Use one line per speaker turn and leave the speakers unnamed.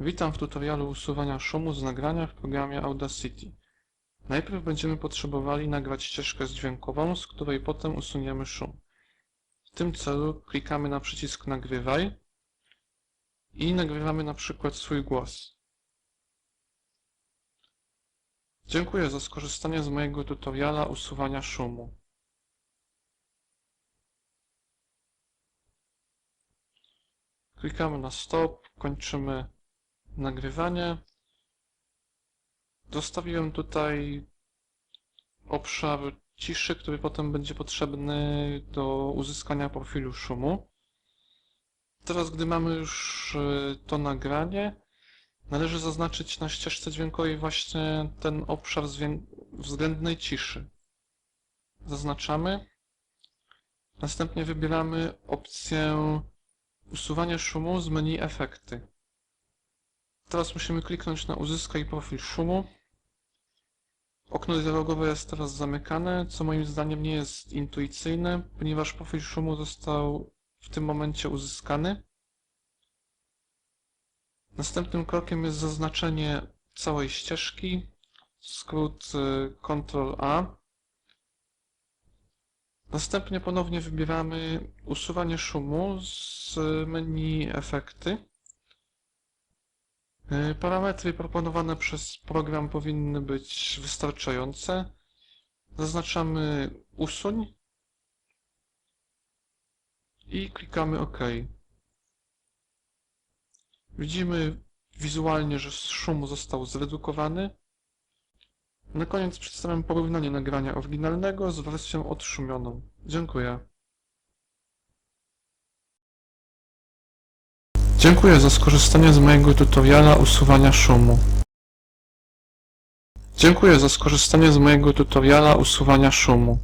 Witam w tutorialu usuwania szumu z nagrania w programie Audacity. Najpierw będziemy potrzebowali nagrać ścieżkę dźwiękową, z której potem usuniemy szum. W tym celu klikamy na przycisk Nagrywaj i nagrywamy na przykład swój głos. Dziękuję za skorzystanie z mojego tutoriala usuwania szumu. Klikamy na stop, kończymy nagrywanie. Zostawiłem tutaj obszar ciszy, który potem będzie potrzebny do uzyskania profilu szumu. Teraz, gdy mamy już e, to nagranie, należy zaznaczyć na ścieżce dźwiękowej właśnie ten obszar względnej ciszy. Zaznaczamy. Następnie wybieramy opcję usuwanie szumu z menu efekty. Teraz musimy kliknąć na uzyskaj profil szumu. Okno dialogowe jest teraz zamykane, co moim zdaniem nie jest intuicyjne, ponieważ profil szumu został w tym momencie uzyskany. Następnym krokiem jest zaznaczenie całej ścieżki, skrót y, Ctrl-A. Następnie ponownie wybieramy usuwanie szumu z menu efekty. Y, Parametry proponowane przez program powinny być wystarczające. Zaznaczamy usuń i klikamy OK. Widzimy wizualnie, że szum został zredukowany. Na koniec przedstawiam porównanie nagrania oryginalnego z wersją odszumioną. Dziękuję. Dziękuję za skorzystanie z mojego tutoriala usuwania szumu. Dziękuję za skorzystanie z mojego tutoriala usuwania szumu.